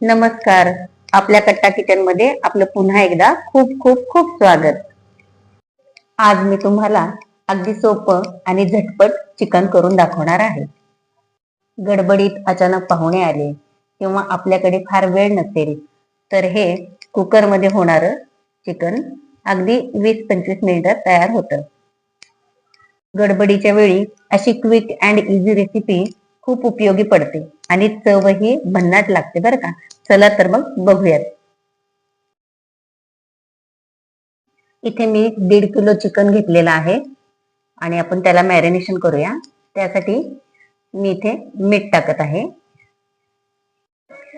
नमस्कार. आपल्या कट्टा किचनमध्ये आपलं पुन्हा एकदा खूप खूप खूप स्वागत. आज मी तुम्हाला अगदी सोपं आणि झटपट चिकन करून दाखवणार आहे. गडबडीत अचानक पाहुणे आले किंवा आपल्याकडे फार वेळ नसेल तर हे कुकरमध्ये होणार चिकन अगदी वीस पंचवीस मिनिटात तयार होतं. गडबडीच्या वेळी अशी क्विक अँड इझी रेसिपी खूप उपयोगी पडते. आणि चव ही भन्नाट लागते बरं का. चला तर मग बघूयात. इथे मी दीड किलो चिकन घेतलेलं आहे आणि आपण त्याला मॅरिनेशन करूया. त्यासाठी मी इथे मीठ टाकत आहे.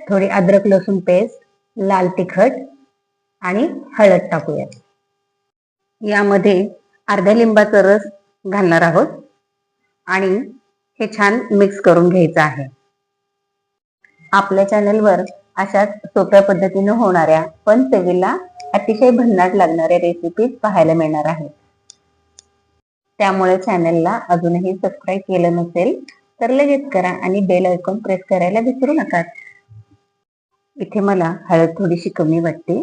थोडी अद्रक लसूण पेस्ट लाल तिखट आणि हळद टाकूयात. यामध्ये अर्ध्या लिंबाचा रस घालणार आहोत आणि हे छान मिक्स करून घ्यायचं आहे. आपल्या चॅनलवर अशाच सोप्या पद्धतीने होणाऱ्या पण चवीला अतिशय भन्नाट लागणाऱ्या रेसिपीज पाहायला मिळणार आहेत. त्यामुळे चॅनलला अजूनही सबस्क्राईब केलं नसेल तर लगेच करा आणि बेल आयकॉन प्रेस करायला विसरू नका. इथे मला हळद थोडीशी कमी वाटते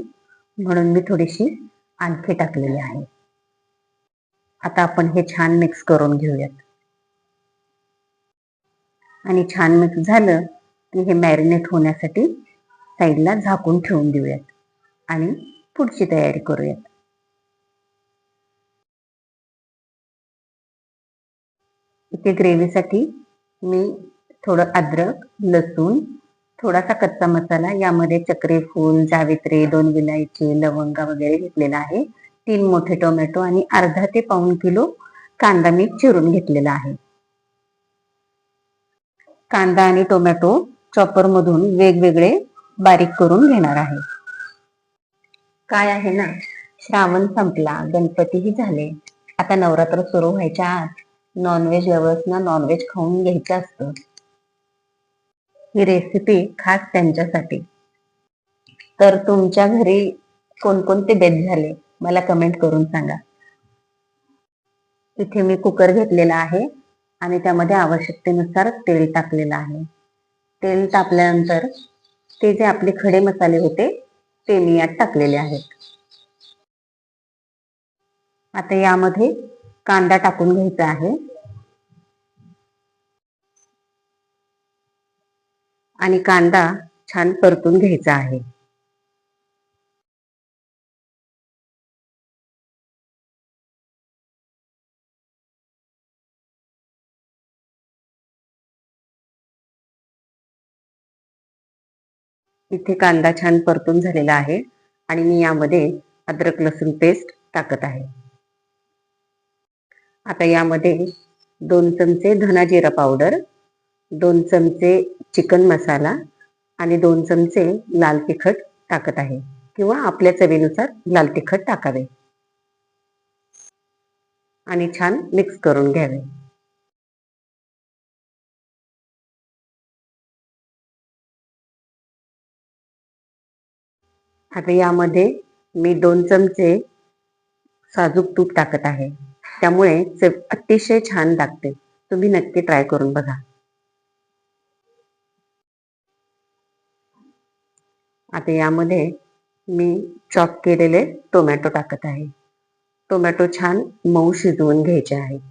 म्हणून मी थोडीशी आणखी टाकलेली आहे. आता आपण हे छान मिक्स करून घेऊयात. आणि छान मिक्स झालं की हे मॅरिनेट होण्यासाठी साईडला झाकून ठेवून देऊयात आणि पुढची तयारी करूयात. इथे ग्रेव्हीसाठी मी थोडं अद्रक लसूण थोडासा कच्चा मसाला यामध्ये चक्री फूल जावित्री दोन विलायची लवंगा वगैरे घेतलेला आहे तीन मोठे टोमॅटो आणि अर्धा ते पाऊन किलो कांदा मी चिरून घेतलेला आहे. कांदा आणि टोमॅटो चॉपर मधून वेगवेगळे बारीक करून घेणार आहे. काय आहे ना श्रावण संपला गणपतीही झाले. आता नवरात्र सुरू व्हायच्या आत नॉनव्हेज लवर्सना नॉनव्हेज खाऊन घ्यायचं असतं. ही रेसिपी खास त्यांच्यासाठी. तर तुमच्या घरी कोणकोणते बेत झाले मला कमेंट करून सांगा. इथे मी कुकर घेतलेला आहे आणि त्यामध्ये आवश्यकतेनुसार तेल टाकलेलं आहे. तेल तापल्यानंतर ते जे आपले खडे मसाले होते ते मी यात टाकलेले आहेत. आता यामध्ये कांदा टाकून घ्यायचा आहे. आणि कांदा छान परतून घ्यायचा आहे. इथे कांदा छान परतून झालेला आहे आणि मी यामध्ये अद्रक लसूण पेस्ट टाकत आहे. आता यामध्ये दोन चमचे धना जिरा पावडर दोन चमचे चिकन मसाला आणि दोन चमचे लाल तिखट टाकत आहे किंवा आपल्या चवीनुसार लाल तिखट टाकावे. आणि छान मिक्स करून घ्यावे. आता यामध्ये मी दोन चमचे साजूक तूप टाकत आहे. त्यामुळे चव अतिशय छान लागते. तुम्ही नक्की ट्राय करून बघा. आता यामध्ये मी चॉप केलेले टोमॅटो टाकत आहे. टोमॅटो छान मऊ शिजवून घ्यायचे आहेत.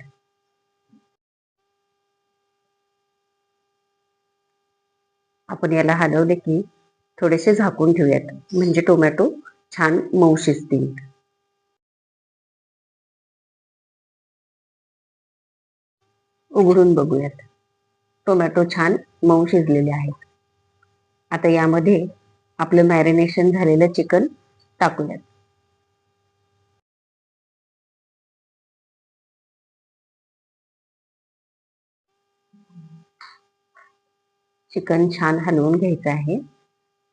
आपण याला हलवले की थोडेसे झाकून ठेवूयात. म्हणजे टोमॅटो छान मऊ शिजतील उघडून बघूयात. टोमॅटो छान मऊ शिजलेले आहेत. आता यामध्ये आपलं मॅरिनेशन झालेलं चिकन टाकूयात. चिकन छान हलवून घ्यायचं आहे.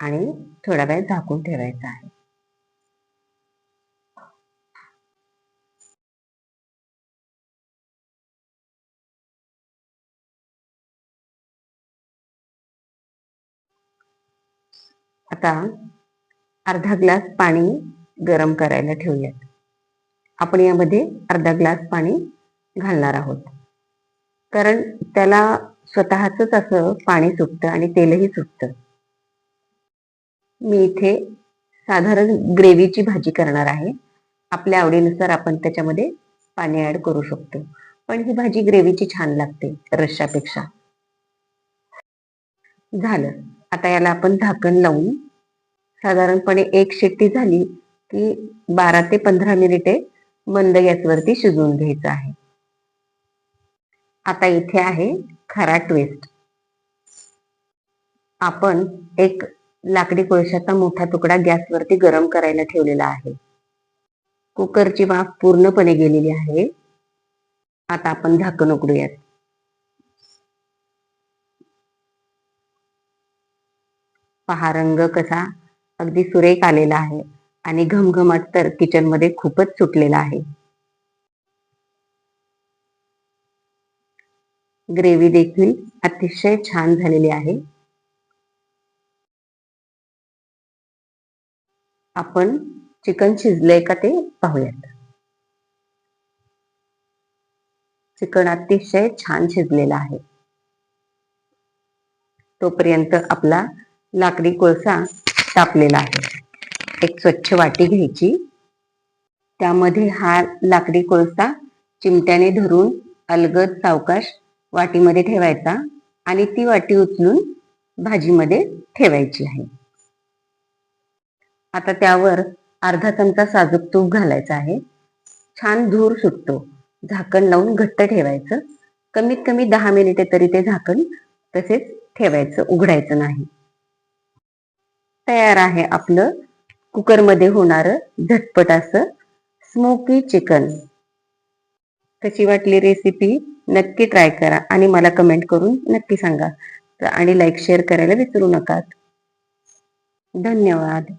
आणि थोडा वेळ झाकून ठेवायचा आहे. आता अर्धा ग्लास पाणी गरम करायला ठेवूयात. आपण यामध्ये अर्धा ग्लास पाणी घालणार आहोत. कारण त्याला स्वतःच असं पाणी सुटतं आणि तेलही सुटतं. मी इथे साधारण ग्रेव्हीची भाजी करणार आहे. आपल्या आवडीनुसार आपण त्याच्यामध्ये पाणी ऍड करू शकतो. पण ही भाजी ग्रेव्हीची छान लागते रश्शापेक्षा झालं. आता याला आपण झाकण लावून साधारणपणे एक शिट्टी झाली की बारा ते पंधरा मिनिटे मंद गॅसवरती शिजवून घ्यायचं आहे. आता इथे आहे खरा ट्विस्ट आपण एक लाकडी कोळशाचा मोठा तुकडा गॅसवरती गरम करायला ठेवलेला आहे. कुकरची वाफ पूर्णपणे गेलेली आहे. आता आपण झाकण उघडूयात. पहा रंग कसा अगदी सुरेख आलेला आहे आणि घमघमाट तर किचनमध्ये खूपच सुटलेला आहे. ग्रेव्ही देखील अतिशय छान झालेली आहे. आपण चिकन शिजलंय का ते पाहूयात. चिकन अतिशय छान शिजलेलं आहे. तोपर्यंत आपला लाकडी कोळसा तापलेला आहे. एक स्वच्छ वाटी घ्यायची. त्यामध्ये हा लाकडी कोळसा चिमट्याने धरून अलगद सावकाश वाटीमध्ये ठेवायचा आणि ती वाटी उचलून भाजीमध्ये ठेवायची आहे. आता त्यावर अर्धा चमचा साजूक तूप घालायचं आहे. छान धूर सुटतो. झाकण लावून घट्ट ठेवायचं. कमीत कमी दहा मिनिटे तरी ते झाकण तसेच ठेवायचं उघडायचं नाही. तयार आहे आपलं कुकरमध्ये होणारं झटपट असं स्मोकी चिकन कशी वाटली रेसिपी नक्की ट्राय करा आणि मला कमेंट करून नक्की सांगा. आणि लाईक शेअर करायला विसरू नका धन्यवाद.